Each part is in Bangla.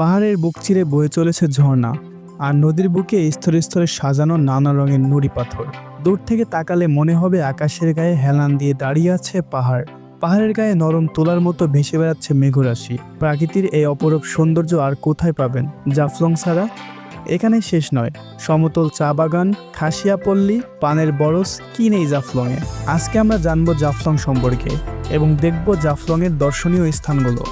পাহাড়ের বুক চিরে বয়ে চলেছে ঝর্ণা, আর নদীর বুকে স্তরে স্তরে সাজানো নানা রঙের নুড়ি পাথর। দূর থেকে তাকালে মনে হবে আকাশের গায়ে হেলান দিয়ে দাঁড়িয়ে আছে পাহাড়। পাহাড়ের গায়ে নরম তোলার মতো ভেসে বেড়াচ্ছে মেঘরাশি। প্রাকৃতির এই অপরূপ সৌন্দর্য আর কোথায় পাবেন? জাফলং ছাড়া? এখানে শেষ নয়। সমতল চা বাগান খাসিয়াপল্লী পানের বরস, কি নেই জাফলংয়ে? আজকে আমরা জানব জাফলং সম্পর্কে এবং দেখব জাফলংয়ের দর্শনীয় স্থানগুলো।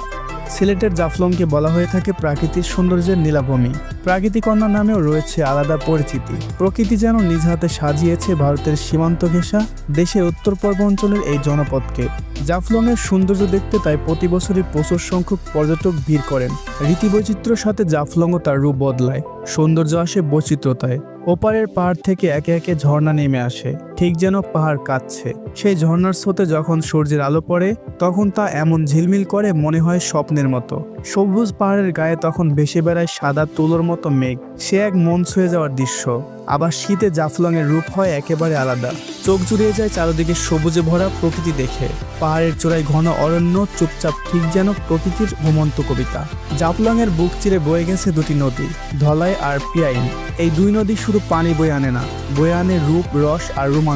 সিলেটের জাফলংকে বলা হয়ে থাকে প্রাকৃতিক সৌন্দর্যের নীলাভূমি। প্রাকৃতিক কন্যা নামেও রয়েছে আলাদা পরিচিতি। প্রকৃতি যেন নিজ হাতে সাজিয়েছে ভারতের সীমান্ত ঘেঁষা দেশের উত্তর পূর্বাঞ্চলের এই জনপদকে। জাফলংয়ের সৌন্দর্য দেখতে তাই প্রতি বছরই প্রচুর সংখ্যক পর্যটক ভিড় করেন। রীতিবৈচিত্র্যের সাথে জাফলংও তার রূপ বদলায়। সৌন্দর্য আসে বৈচিত্র্যতায়। ওপারের পাহাড় থেকে একে একে ঝর্ণা নেমে আসে। ঠিক যেন পাহাড় কাঁদছে। সেই ঝর্ণার স্রোতে যখন সূর্যের আলো পড়ে, তখন তা এমন ঝিলমিল করে মনে হয় স্বপ্নের মতো। সবুজ পাহাড়ের গায়ে তখন ভেসে বেড়ায় সাদা তুলোর মতো মেঘ। সে এক মন ছুঁয়ে যাওয়ার দৃশ্য। আবার শীতে জাফলংয়ের রূপ হয় একেবারে আলাদা। চোখ জুড়িয়ে যায় চারদিকে সবুজে ভরা প্রকৃতি দেখে। পাহাড়ের চূড়ায় ঘন অরণ্য চুপচাপ ঠিক যেন প্রকৃতির ঘুমন্ত কবিতা। জাফলংয়ের বুক চিরে বয়ে গেছে দুটি নদী, ধলাই আর পিয়াইন। এই দুই নদী শুধু পানি বয়ে আনে না, বয়ে আনে রূপ, রস আর রোমাঞ্চ।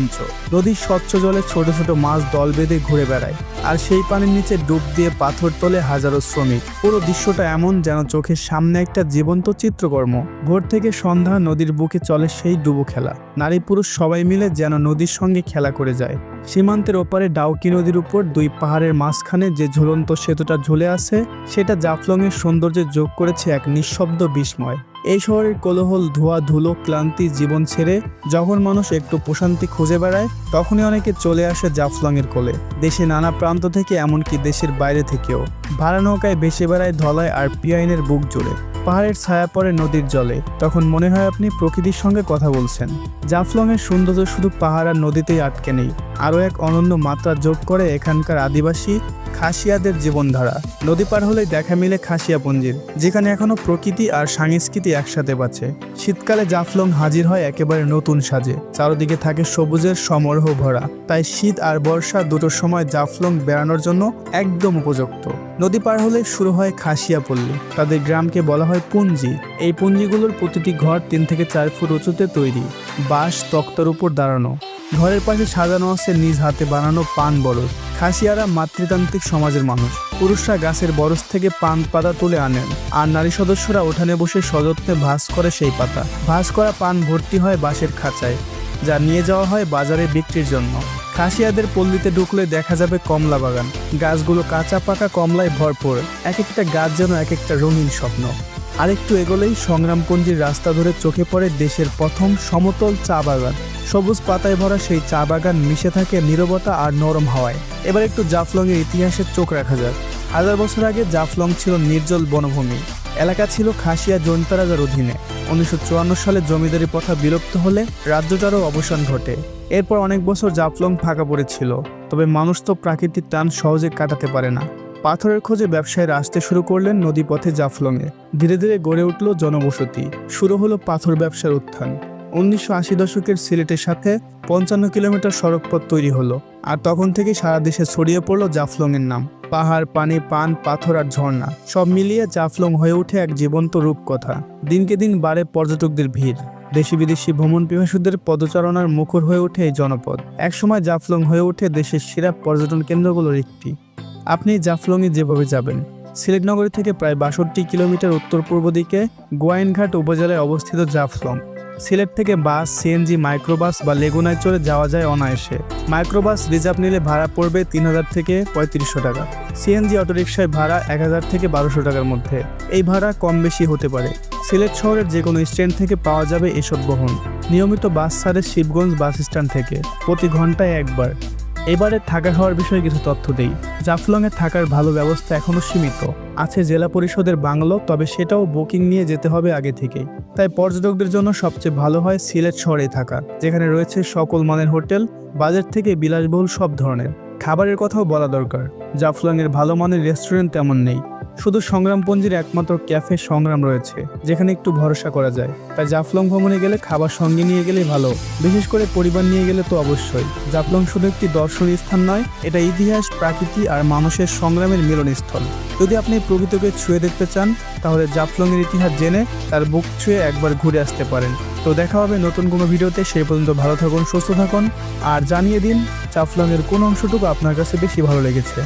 নদীর স্বচ্ছ জলে ছোট ছোট মাছ দল বেঁধে ঘুরে বেড়ায়। আর সেই পানির নিচে ডুব দিয়ে পাথর তোলে হাজারো শ্রমিক। পুরো দৃশ্যটা এমন যেন চোখের সামনে একটা জীবন্ত চিত্রকর্ম। ভোর থেকে সন্ধ্যা নদীর বুকে চলে সেই ডুবো খেলা। নারী পুরুষ সবাই মিলে যেন নদীর সঙ্গে খেলা করে যায়। সীমান্তের ওপারে ডাউকি নদীর উপর দুই পাহাড়ের মাঝখানে যে ঝুলন্ত সেতুটা ঝুলে আছে, সেটা জাফলংয়ের সৌন্দর্যে যোগ করেছে এক নিঃশব্দ বিস্ময়। এই শহরের কোলাহল, ধোয়া, ধুলো, ক্লান্তি, জীবন ছেড়ে যখন মানুষ একটু প্রশান্তি খুঁজে বেড়ায়, তখনই অনেকে চলে আসে জাফলংয়ের কোলে। দেশে নানা প্রান্ত থেকে, এমনকি দেশের বাইরে থেকেও। ভাড়া নৌকায় ভেসে বেড়ায় ধলায় আর পিয়াইনের বুক জুড়ে। পাহাড়ের ছায়া পড়ে নদীর জলে। তখন মনে হয় আপনি প্রকৃতির সঙ্গে কথা বলছেন। জাফলংয়ের সৌন্দর্য শুধু পাহাড় আর নদীতেই আটকে নেই। আরও এক অনন্য মাত্রা যোগ করে এখানকার আদিবাসী খাসিয়াদের জীবনধারা। নদী পার হলেই দেখা মিলে খাসিয়া খাসিয়াপঞ্জির যেখানে এখনও প্রকৃতি আর সংস্কৃতি একসাথে বাঁচে। শীতকালে জাফলং হাজির হয় একেবারে নতুন সাজে, চারদিকে থাকে সবুজের সমারোহ ভরা। তাই শীত আর বর্ষা দুটোর সময় জাফলং বেড়ানোর জন্য একদম উপযুক্ত। নদী পার হলে শুরু হয় খাসিয়া পল্লী, তাদের গ্রামকে বলা হয় পুঞ্জি। এই পুঞ্জিগুলোর প্রতিটি ঘর তিন থেকে চার ফুট উঁচুতে তৈরি, বাঁশ তক্তার উপর দাঁড়ানো। ঘরের পাশে সাজানো আছে নিজ হাতে বানানো পান বরজ। খাসিয়ারা মাতৃতান্ত্রিক সমাজের মানুষ। পুরুষরা গাছের বরজ থেকে পান পাতা তুলে আনেন। আর নারী সদস্যরা উঠানে বসে সযত্নে ভাঁজ করে সেই পাতা। ভাঁজ করা পান ভর্তি হয় বাঁশের খাঁচায়, যা নিয়ে যাওয়া হয় বাজারে বিক্রির জন্য। খাসিয়াদের পল্লীতে ঢুকলে দেখা যাবে কমলা বাগান। গাছগুলো কাঁচা পাকা কমলায় ভরপুর। এক একটা গাছ যেন এক একটা রঙিন স্বপ্ন। আরেকটু এগোলেই সংগ্রামপঞ্জির রাস্তা ধরে চোখে পড়ে দেশের প্রথম সমতল চা বাগান। সবুজ পাতায় ভরা সেই চা বাগান মিশে থাকে নীরবতা আর নরম হাওয়ায়। এবার একটু জাফলংয়ের ইতিহাসের চোখ রাখা যাক। হাজার বছর আগে জাফলং ছিল নির্জল বনভূমি। এলাকা ছিল খাসিয়া জৈন্তা রাজার অধীনে। উনিশশো চুয়ান্ন সালে জমিদারি প্রথা বিলুপ্ত হলে রাজ্যটারও অবসান ঘটে। এরপর অনেক বছর জাফলং ফাঁকা পড়েছিল। তবে মানুষ তো প্রাকৃতিক টান সহজে কাটাতে পারে না। পাথরের খোঁজে ব্যবসায়ীরা আসতে শুরু করলেন নদীপথে জাফলংয়ে। ধীরে ধীরে গড়ে উঠল জনবসতি। শুরু হলো পাথর ব্যবসার উত্থান। উনিশশো আশি দশকের সিলেটের সাথে পঞ্চান্ন কিলোমিটার সড়কপথ তৈরি হলো, আর তখন থেকে সারা দেশে ছড়িয়ে পড়ল জাফলংয়ের নাম। পাহাড়, পানি, পান, পাথর আর ঝর্ণা, সব মিলিয়ে জাফলং হয়ে ওঠে এক জীবন্ত রূপকথা। দিনকে দিন বাড়ে পর্যটকদের ভিড়। দেশি বিদেশি ভ্রমণ পিপাসুদের পদচারণার মুখর হয়ে ওঠে এই জনপদ। একসময় জাফলং হয়ে ওঠে দেশের সেরা পর্যটন কেন্দ্রগুলোর একটি। আপনি জাফলংয়ে যেভাবে যাবেন সিলেট নগরী থেকে প্রায় বাষট্টি কিলোমিটার উত্তর পূর্ব দিকে গোয়াইনঘাট উপজেলায় অবস্থিত জাফলং। সিলেট থেকে বাস সিএনজি মাইক্রোবাস বা লেগুনায় চড়ে যাওয়া যায় অনায়াসে। মাইক্রোবাস রিজার্ভ নিলে ভাড়া পড়বে তিন হাজার থেকে পঁয়ত্রিশশো টাকা। সিএনজি অটোরিকশায় ভাড়া এক হাজার থেকে বারোশো টাকার মধ্যে। এই ভাড়া কম বেশি হতে পারে। সিলেট শহরের যে কোনো স্ট্যান্ড থেকে পাওয়া যাবে এসব বহন। নিয়মিত বাস ছাড়ে শিবগঞ্জ বাস স্ট্যান্ড থেকে। প্রতি ঘন্টায় একবার। এবারে থাকা খাওয়ার বিষয়ে কিছু তথ্য দেই। জাফলংয়ে থাকার ভালো ব্যবস্থা এখনও সীমিত। আছে জেলা পরিষদের বাংলো, তবে সেটাও বুকিং নিয়ে যেতে হবে আগে থেকেই। তাই পর্যটকদের জন্য সবচেয়ে ভালো হয় সিলেট শহরে থাকা, যেখানে রয়েছে সকল মানের হোটেল, বাজার থেকে বিলাসবহুল সব ধরনের। খাবারের কথাও বলা দরকার। জাফলংয়ের ভালো মানের রেস্টুরেন্ট তেমন নেই। শুধু সংগ্রামপঞ্জির একমাত্র ক্যাফে সংগ্রাম রয়েছে, যেখানে একটু ভরসা করা যায়। তাই জাফলং ভ্রমণে গেলে খাবার সঙ্গে নিয়ে গেলেই ভালো। বিশেষ করে পরিবার নিয়ে গেলে তো অবশ্যই। জাফলং শুধু একটি দর্শনীয় স্থান নয়, এটা ইতিহাস, প্রাকৃতি আর মানুষের সংগ্রামের মিলনস্থল। যদি আপনি প্রকৃতকে ছুঁয়ে দেখতে চান, তাহলে জাফলংয়ের ইতিহাস জেনে তার বুক ছুঁয়ে একবার ঘুরে আসতে পারেন। তো দেখা হবে নতুন কোনো ভিডিওতে সেই পর্যন্ত ভালো থাকুন, সুস্থ থাকুন, আর জানিয়ে দিন, জাফলংয়ের কোন অংশটুকু আপনার কাছে বেশি ভালো লেগেছে।